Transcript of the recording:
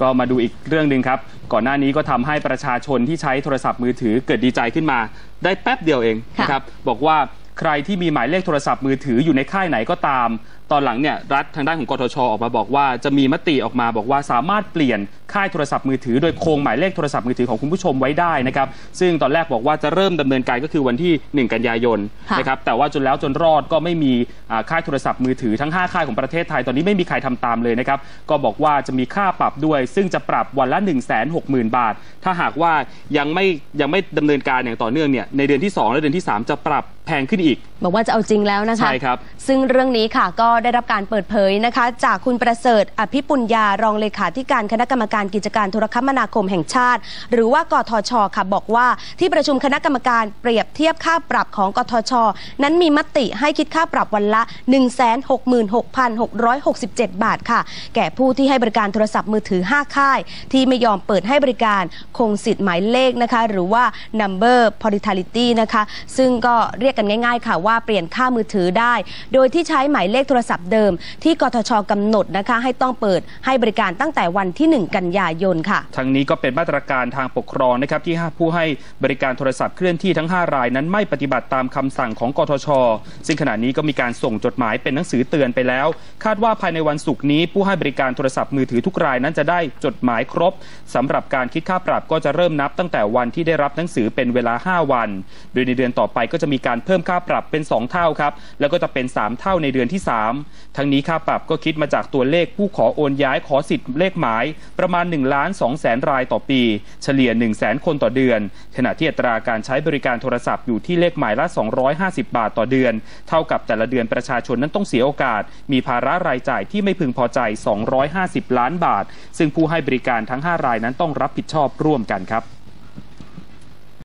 ก็มาดูอีกเรื่องหนึ่งครับ ก่อนหน้านี้ก็ทำให้ประชาชนที่ใช้โทรศัพท์มือถือเกิดดีใจขึ้นมา ได้แป๊บเดียวเองค่ะนะครับบอกว่า ใครที่มีหมายเลขโทรศัพท์มือถืออยู่ในค่ายไหนก็ตาม ตอนหลังเนี่ยรัฐทางด้านของกทชออกมาบอกว่าจะมีมติออกมาบอกว่าสามารถเปลี่ยนค่ายโทรศัพท์มือถือ โดยโครงหมายเลขโทรศัพท์มือถือของคุณผู้ชมไว้ได้นะครับซึ่งตอนแรกบอกว่าจะเริ่มดำเนินการก็คือวันที่ 1 กันยายนนะครับแต่ว่าจนแล้วจนรอดก็ไม่มีค่ายโทรศัพท์มือถือทั้ง 5 ค่ายของประเทศไทยตอนนี้ไม่มีใครทำตามเลยนะครับก็บอกว่าจะมีค่าปรับด้วย ซึ่งจะปรับวันละ 1 6 0 0 0 0 บาท ถ้าหากว่ายังไม่ยังไม่ดำเนินการอย่างต่อเนื่องเนี่ยในเดือนที่ 2 และเดือนที่ 3 จะปรับ แพงขึ้นอีก บอกว่าจะเอาจริงแล้วนะคะ ใช่ครับ ซึ่งเรื่องนี้ค่ะก็ได้รับการเปิดเผยนะคะ จากคุณประเสริฐ อภิปุญญารองเลขาธิการคณะกรรมการกิจการโทรคมนาคมแห่งชาติ หรือว่ากทชค่ะบอกว่าที่ประชุมคณะกรรมการเปรียบเทียบค่าปรับของกทช นั้นมีมติให้คิดค่าปรับวันละ 166,667 บาทค่ะ แก่ผู้ที่ให้บริการโทรศัพท์มือถือ 5 ค่าย ที่ไม่ยอมเปิดให้บริการคงสิทธิ์หมายเลขนะคะ หรือว่า number portability นะคะ ซึ่งก็เรียกกันง่ายๆ ค่ะว่าเปลี่ยนค่ามือถือได้ โดยที่ใช้หมายเลขโทรศัพท์เดิม ที่กทชกำหนดนะคะให้ต้องเปิดให้บริการตั้งแต่วันที่ 1 กันยายนค่ะ ทั้งนี้ก็เป็นมาตรการทางปกครองนะครับที่ผู้ให้บริการโทรศัพท์เคลื่อนที่ทั้ง 5 รายนั้นไม่ปฏิบัติตามคำสั่งของกทช ซึ่งขณะนี้ก็มีการส่งจดหมายเป็นหนังสือเตือนไปแล้ว คาดว่าภายในวันศุกร์นี้ ผู้ให้บริการโทรศัพท์มือถือทุกรายนั้นจะได้จดหมายครบสำหรับการคิดค่าปรับก็จะเริ่มนับตั้งแต่วันที่ได้รับหนังสือเป็นเวลา 5 วัน โดยในเดือนต่อไปก็จะมีการเพิ่มค่าปรับเป็น 2 เท่าครับ แล้วก็จะเป็น 3 เท่าในเดือนที่ 3 ทั้งนี้ค่าปรับก็คิดมาจากตัวเลขผู้ขอโอนย้ายขอสิทธิ์เลขหมาย ประมาณ1ล้าน2แสนรายต่อปี เฉลี่ย 1 0 0 0 0แสนคนต่อเดือน ขณะที่อัตราการใช้บริการโทรศัพท์อยู่ที่เลขหมายละ 250 บาทต่อเดือน เท่ากับแต่ละเดือนประชาชนนั้นต้องเสียโอกาส มีภาระรายจ่ายที่ไม่พึงพอใจ 250 ล้านบาท ซึ่งผู้ให้บริการทั้ง 5 รายนั้นต้องรับผิดชอบร่วมกันครับ